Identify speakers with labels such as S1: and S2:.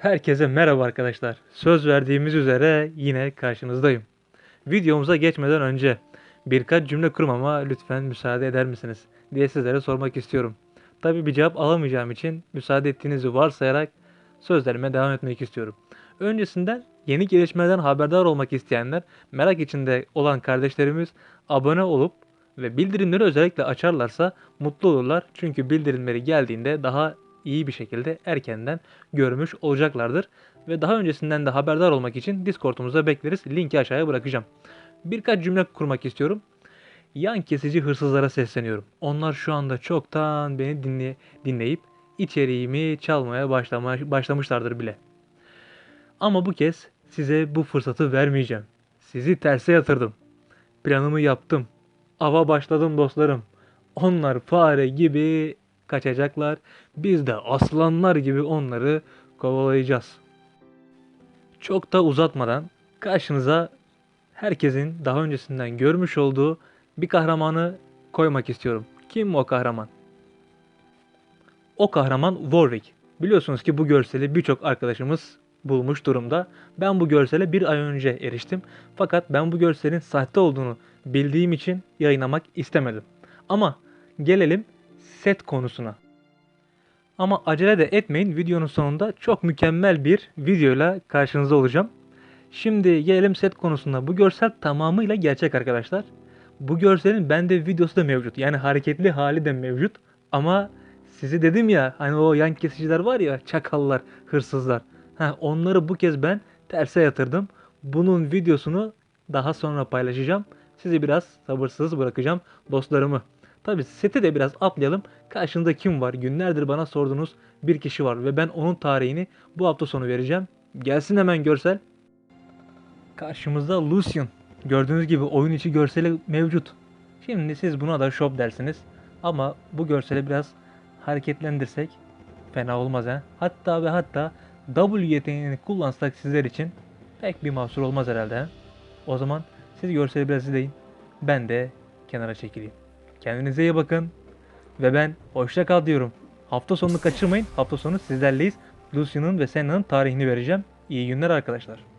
S1: Herkese merhaba arkadaşlar. Söz verdiğimiz üzere yine karşınızdayım. Videomuza geçmeden önce birkaç cümle kurmama lütfen müsaade eder misiniz diye sizlere sormak istiyorum. Tabii bir cevap alamayacağım için müsaade ettiğinizi varsayarak sözlerime devam etmek istiyorum. Öncesinden yeni gelişmelerden haberdar olmak isteyenler, merak içinde olan kardeşlerimiz abone olup ve bildirimleri özellikle açarlarsa mutlu olurlar. Çünkü bildirimleri geldiğinde daha iyi bir şekilde erkenden görmüş olacaklardır. Ve daha öncesinden de haberdar olmak için Discord'umuza bekleriz. Linki aşağıya bırakacağım. Birkaç cümle kurmak istiyorum. Yan kesici hırsızlara sesleniyorum. Onlar şu anda çoktan beni dinley dinleyip içeriğimi çalmaya başlama başlamışlardır bile. Ama bu kez size bu fırsatı vermeyeceğim. Sizi terse yatırdım. Planımı yaptım. Ava başladım dostlarım. Onlar fare gibi kaçacaklar. Biz de aslanlar gibi onları kovalayacağız. Çok da uzatmadan karşınıza herkesin daha öncesinden görmüş olduğu bir kahramanı koymak istiyorum. Kim o kahraman? O kahraman Warwick. Biliyorsunuz ki bu görseli birçok arkadaşımız bulmuş durumda. Ben bu görsele bir ay önce eriştim. Fakat ben bu görselin sahte olduğunu bildiğim için yayınlamak istemedim. Ama gelelim set konusuna. Ama acele de etmeyin. Videonun sonunda çok mükemmel bir videoyla karşınızda olacağım. Şimdi gelelim set konusuna. Bu görsel tamamıyla gerçek arkadaşlar. Bu görselin bende videosu da mevcut. Yani hareketli hali de mevcut. Ama sizi dedim ya hani o yan kesiciler var ya çakallar, hırsızlar. Ha, onları bu kez ben terse yatırdım. Bunun videosunu daha sonra paylaşacağım. Sizi biraz sabırsız bırakacağım dostlarımı. Tabi seti de biraz atlayalım. Karşında kim var? Günlerdir bana sorduğunuz bir kişi var ve ben onun tarihini bu hafta sonu vereceğim. Gelsin hemen görsel. Karşımızda Lucian. Gördüğünüz gibi oyun içi görseli mevcut. Şimdi siz buna da shop dersiniz. Ama bu görseli biraz hareketlendirsek fena olmaz ha. Hatta ve hatta W yeteneğini kullansak sizler için pek bir mahsur olmaz herhalde ha. O zaman siz görseli biraz izleyin. Ben de kenara çekileyim. Kendinize iyi bakın. Ve ben hoşça kal diyorum. Hafta sonunu kaçırmayın. Hafta sonu sizlerleyiz. Lucian'ın ve Senna'nın tarihini vereceğim. İyi günler arkadaşlar.